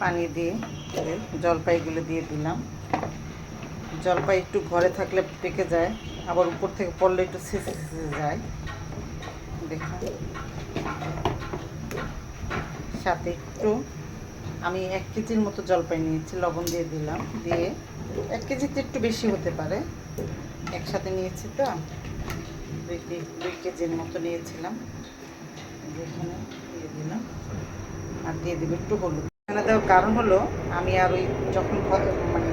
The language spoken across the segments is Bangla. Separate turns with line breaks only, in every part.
পানি দিয়ে জলপাইগুলো দিয়ে দিলাম। জলপাই একটু ঘরে থাকলে পেকে যায়, আবার উপর থেকে পড়লে একটু ছেঁচে ছেঁচে যায়। দেখুন। সাথে একটু, আমি এক কেজির মতো জলপাই নিয়েছি, লবণ দিয়ে দিলাম। দিয়ে এক কেজিতে একটু বেশি হতে পারে। একসাথে নিয়েছি তো। দুই দুই কেজির মতো নিয়েছিলাম। দিয়ে দিলাম আর দিয়ে দেবো একটু হলুদ। এখানে দেওয়ার কারণ হলো, আমি আর ওই যখন মানে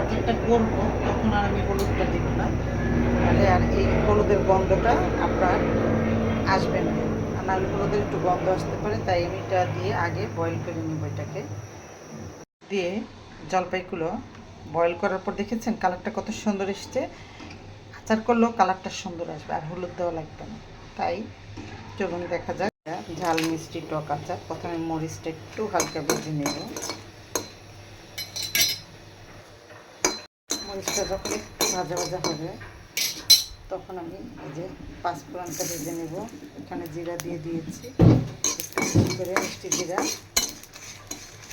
আচারটা করব, তখন আর আমি হলুদটা দিব না। তাহলে আর এই হলুদের গন্ধটা আপনার আসবে না। আর নাহলে হলুদের একটু গন্ধ আসতে পারে, তাই আমি এটা দিয়ে আগে বয়েল করে নিব এটাকে। দিয়ে জলপাইগুলো বয়েল করার পর দেখেছেন কালারটা কত সুন্দর এসছে? আচার করলেও কালারটা সুন্দর আসবে, আর হলুদ দেওয়া লাগবে না। তাই চলুন দেখা যাক। ঝাল মিষ্টি টক আচার। প্রথমে মরিচটা একটু হালকা ভেজে নেব। মরিচটা যখন একটু ভাজা ভাজা হবে, তখন আমি এই যে পাঁচফোড়নটা ভেজে নেব। এখানে জিরা দিয়ে দিয়েছি। করে মিষ্টি জিরা।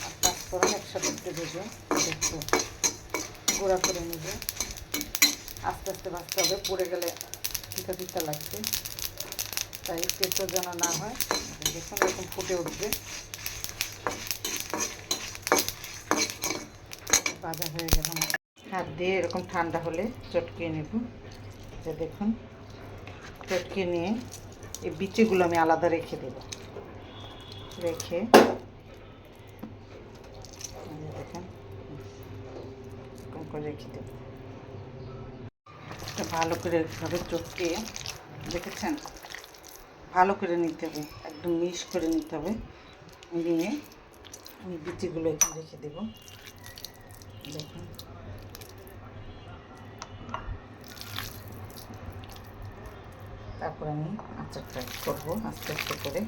আর পাঁচফোড়ন একসাথে একটু ভেজে একটু গুঁড়া করে নেব। আস্তে আস্তে ভাজতে হবে, পড়ে গেলে ফিকা ফিকা লাগছে তাই পেটো যেন না হয়। দেখুন এরকম ফুটে উঠবে। ভাজা হয়ে গেল। হাত দিয়ে এরকম ঠান্ডা হলে চটকিয়ে নেব। যে দেখুন, চটকিয়ে নিয়ে এই বিচিগুলো আমি আলাদা রেখে দেব। রেখে দেখুন, এরকম করে রেখে দেব। ভালো করে এভাবে চটকিয়ে, দেখেছেন? ভালো করে নিতে হবে, একদম মিক্স করে নিতে হবে। নিয়ে আমি বিচিগুলো একটু রেখে দেব। দেখুন। তারপর আমি আচারটা করব আস্তে আস্তে করে।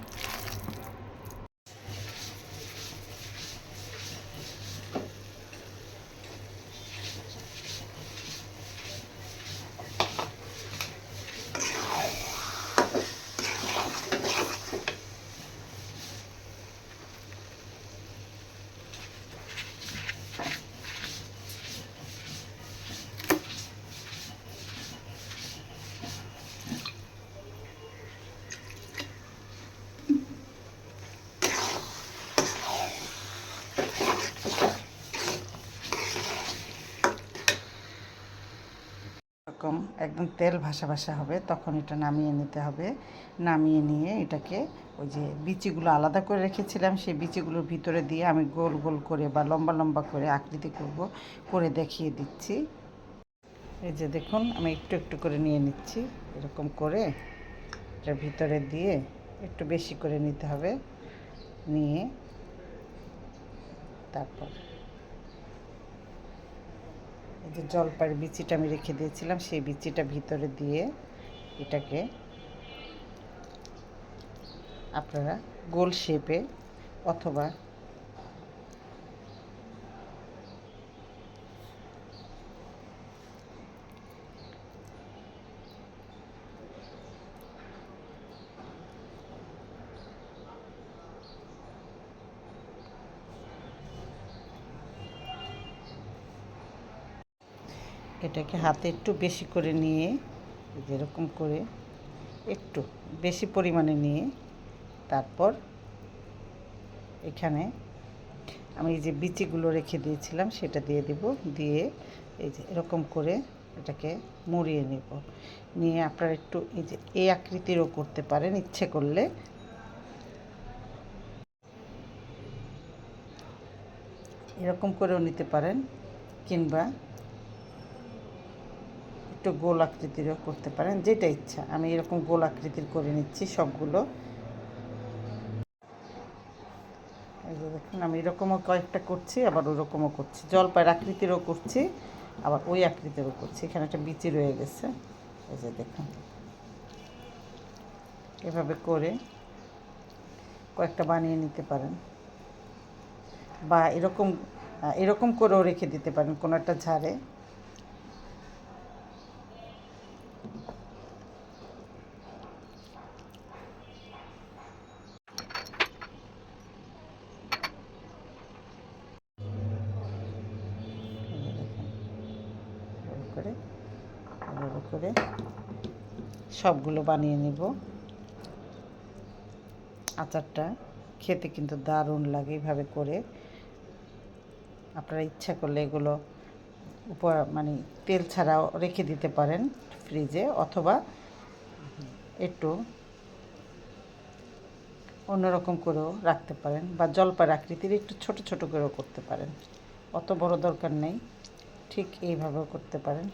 এরকম একদম তেল ভাসা ভাসা হবে, তখন এটা নামিয়ে নিতে হবে। নামিয়ে নিয়ে এটাকে ওই যে বিচিগুলো আলাদা করে রেখেছিলাম, সেই বিচিগুলোর ভিতরে দিয়ে আমি গোল গোল করে বা লম্বা লম্বা করে আকৃতি করব, করে দেখিয়ে দিচ্ছি। এই যে দেখুন, আমি একটু একটু করে নিয়ে নিচ্ছি, এরকম করে এটার ভিতরে দিয়ে একটু বেশি করে নিতে হবে, নিয়ে তারপর। এই যে জলপাইয়ের বিচিটা আমি রেখে দিয়েছিলাম, সেই বিচিটা ভিতরে দিয়ে এটাকে আপনারা গোল শেপে অথবা এটাকে হাতে একটু বেশি করে নিয়ে যেরকম করে একটু বেশি পরিমাণে নিয়ে তারপর এখানে আমি এই যে বিচিগুলো রেখে দিয়েছিলাম, সেটা দিয়ে দেব, দিয়ে এই যে এরকম করে এটাকে মুড়িয়ে নেব। নিয়ে আপনারা একটু এই যে এই আকৃতিরও করতে পারেন, ইচ্ছে করলে। এরকম করেও নিতে পারেন, কিংবা একটু গোল আকৃতিরও করতে পারেন, যেটা ইচ্ছা। আমি এরকম গোল আকৃতির করে নিচ্ছি সবগুলো। দেখুন, আমি এরকমও কয়েকটা করছি, আবার ওরকমও করছি। জলপাইয়ের আকৃতিরও করছি, আবার ওই আকৃতিরও করছি। এখানে একটা বিচি রয়ে গেছে। এই যে দেখুন। এভাবে করে কয়েকটা বানিয়ে নিতে পারেন। বা এরকম এরকম করেও রেখে দিতে পারেন কোনো একটা ঝাড়ে করে এভাবে করে সবগুলো বানিয়ে নিব। আচারটা খেতে কিন্তু দারুণ লাগে এইভাবে করে। আপনারা ইচ্ছা করলে এগুলো উপর মানে তেল ছাড়াও রেখে দিতে পারেন ফ্রিজে অথবা একটু অন্যরকম করেও রাখতে পারেন বা জলপাই আকৃতির একটু ছোট ছোট করেও করতে পারেন। অত বড় দরকার নেই, ঠিক এইভাবেও করতে পারেন।